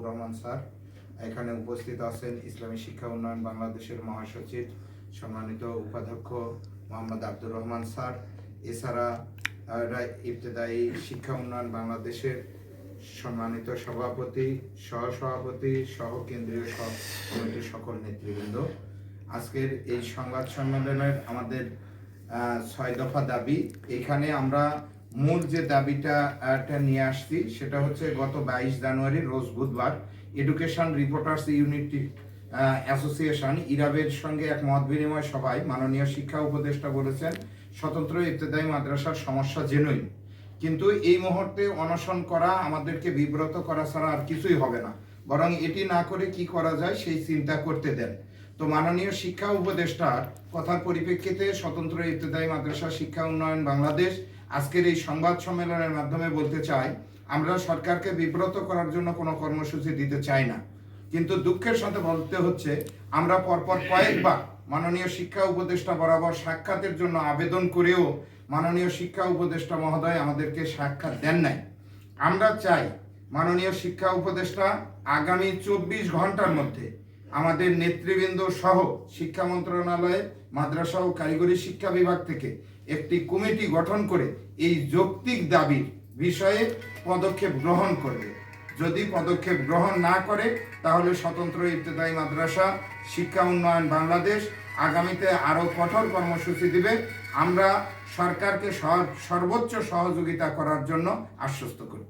মাহবুব Rahman sir. এখানে উপস্থিত আছেন ইসলামী শিক্ষা উন্নয়ন বাংলাদেশের মহাসচিব সম্মানিত উপাধ্যক্ষ মোহাম্মদ আব্দুর রহমান স্যার। এছাড়া ইবতেদায়ী শিক্ষা উন্নয়ন বাংলাদেশের সম্মানিত সভাপতি, সহসভাপতি সহ কেন্দ্রীয় সহ কমিটির সকল নেতৃবৃন্দ। আজকের এই সংবাদ সম্মেলনের আমাদের ছয় দফা দাবি। এখানে আমরা মূল যে দাবিটা আহ, টা নিয়ে আসছি সেটা হচ্ছে গত বাইশ জানুয়ারি রোজ বুধবার এডুকেশন রিপোর্টার্স ইউনিটি অ্যাসোসিয়েশন ইরাবের সঙ্গে এক মত বিনিময় সভায় মাননীয় শিক্ষা উপদেষ্টা বলেছেন স্বতন্ত্র ইবতেদায়ী মাদ্রাসার সমস্যা জেনুইন। কিন্তু এই মুহূর্তে অনশন করা আমাদেরকে বিব্রত করা ছাড়া আর কিছুই হবে না। বরং এটি না করে কি করা যায় সেই চিন্তা করতে দেন। তো মাননীয় শিক্ষা উপদেষ্টার কথার পরিপ্রেক্ষিতে স্বতন্ত্র ইবতেদায়ী মাদ্রাসা শিক্ষা উন্নয়ন বাংলাদেশ আজকের এই সংবাদ সম্মেলনের মাধ্যমে বলতে চাই, আমরা সরকারকে বিব্রত করার জন্য কোনো কর্মসূচি দিতে চাই না। কিন্তু দুঃখের সাথে বলতে হচ্ছে, আমরা পরপর কয়েকবার মাননীয় শিক্ষা উপদেষ্টা বরাবর সাক্ষাতের জন্য আবেদন করেও মাননীয় শিক্ষা উপদেষ্টা মহোদয় আমাদেরকে সাক্ষাৎ দেন নাই। আমরা চাই মাননীয় শিক্ষা উপদেষ্টা আগামী চব্বিশ ঘণ্টার মধ্যে আমাদের নেতৃবৃন্দ সহ শিক্ষা মন্ত্রণালয়ের মাদ্রাসা ও কারিগরি শিক্ষা বিভাগ থেকে একটি কমিটি গঠন করে এই যৌক্তিক দাবির বিষয়ে পদক্ষেপ গ্রহণ করবে। যদি পদক্ষেপ গ্রহণ না করে, তাহলে স্বতন্ত্র ইবতেদায়ী মাদ্রাসা, শিক্ষা উন্নয়ন বাংলাদেশ আগামীতে আরও কঠোর কর্মসূচি দিবে। আমরা সরকারকে সর- সর্বোচ্চ সহযোগিতা করার জন্য আশ্বস্ত করতে